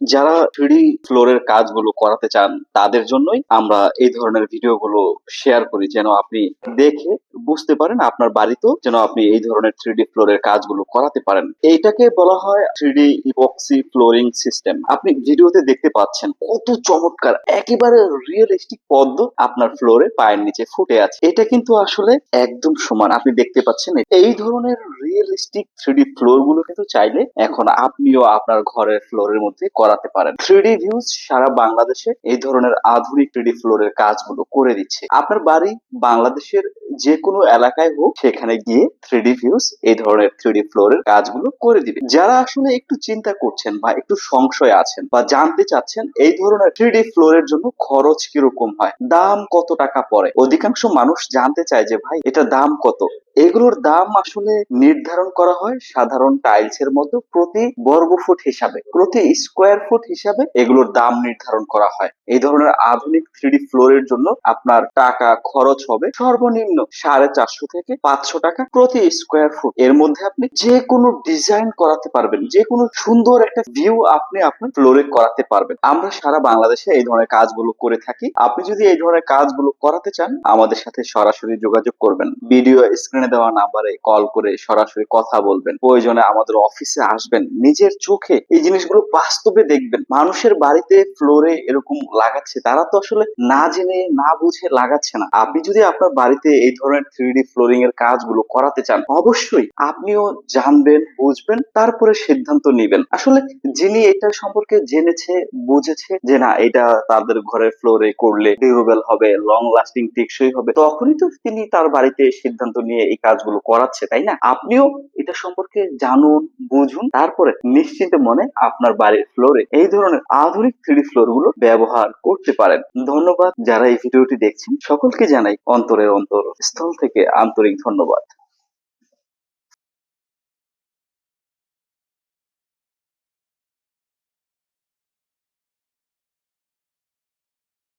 যারা থ্রিডি ফ্লোরের কাজগুলো করাতে চান, তাদের জন্যই আমরা এই ধরনের ভিডিওগুলো শেয়ার করি, যেন আপনি দেখে বুঝতে পারেন আপনার বাড়িতেও যেন আপনি এই ধরনের থ্রিডি ফ্লোরের কাজগুলো করাতে পারেন। এইটাকে বলা হয় থ্রিডি ইপক্সি ফ্লোরিং সিস্টেম আপনি ভিডিওতে দেখতে পাচ্ছেন কত চমৎকার, একেবারে রিয়েলিস্টিক পদ্ম আপনার ফ্লোরে পায়ের নিচে ফুটে আছে। এটা কিন্তু আসলে একদম সমান, আপনি দেখতে পাচ্ছেন এই ধরনের রিয়েলিস্টিক থ্রিডি ফ্লোরগুলো কিন্তু চাইলে এখন আপনিও আপনার ঘরের ফ্লোরের মধ্যে করাতে পারেন। থ্রিডি ভিউজ সারা বাংলাদেশে এই ধরনের আধুনিক থ্রিডি ফ্লোরের কাজগুলো করে দিচ্ছে। আপনার বাড়ি বাংলাদেশের যে কোনো এলাকায় হোক, সেখানে গিয়ে থ্রিডি ভিউজ এই ধরনের থ্রিডি ফ্লোরের কাজগুলো করে দিবে। যারা আসলে একটু চিন্তা করছেন বা একটু সংশয় আছেন বা জানতে চাচ্ছেন, এই ধরনের থ্রিডি ফ্লোরের জন্য খরচ কীরকম হয়? দাম কত টাকা পড়ে? অধিকাংশ মানুষ জানতে চায় যে, ভাই, এটা দাম কত? এগুলোর দাম আসলে নির্ধারণ করা হয় সাধারণ টাইলস এর মতো প্রতি বর্গ ফুট হিসাবে, প্রতি স্কোয়ার ফুট হিসাবে এগুলোর দাম নির্ধারণ করা হয়। এই ধরনের আধুনিক থ্রিডি ফ্লোরের জন্য আপনার টাকা খরচ হবে সর্বনিম্ন সাড়ে চারশো থেকে পাঁচশো টাকা প্রতি স্কোয়ার ফুট এর মধ্যে আপনি যে কোনো ডিজাইন করাতে পারবেন, যে কোনো সুন্দর একটা ভিউ আপনি আপনার ফ্লোরে করাতে পারবেন। আমরা সারা বাংলাদেশে এই ধরনের কাজগুলো করে থাকি। আপনি যদি এই ধরনের কাজগুলো করাতে চান, আমাদের সাথে সরাসরি যোগাযোগ করবেন। ভিডিও স্ক্রিনে দেওয়া নাম্বারে কল করে সরাসরি কথা বলবেন। প্রয়োজনে আমাদের অফিসে আসবেন। নিজের চোখে এই জিনিসগুলো বাস্তবে দেখবেন। মানুষের বাড়িতে ফ্লোরে এরকম লাগাচ্ছে, তারা তো আসলে না জেনে, না বুঝে লাগাচ্ছে না। আপনি যদি আপনার বাড়িতে এই ধরনের থ্রি ফ্লোরিং এর কাজগুলো করাতে চান, অবশ্যই আপনিও জানবেন, বুঝবেন, তারপরে সিদ্ধান্ত নেবেন। আসলে যিনি এটা সম্পর্কে জেনেছে, বুঝেছে যে না, এটা তাদের ঘরের ফ্লোরে করলে ডিউরেবল হবে লং লাস্টিং টেকসই হবে, তখনই তো তিনি তার বাড়িতে সিদ্ধান্ত নিয়ে এই কাজগুলো করাচ্ছে, তাই না? আপনিও এটা সম্পর্কে জানুন, বুঝুন, তারপরে নিশ্চিন্ত মনে আপনার বাড়ির ফ্লোরে এই ধরনের আধুনিক থ্রি ফ্লোরগুলো ব্যবহার করতে পারেন। ধন্যবাদ যারা এই ভিডিওটি দেখছেন, সকলকে জানাই অন্তরের অন্তর স্থল থেকে আন্তরিক ধন্যবাদ।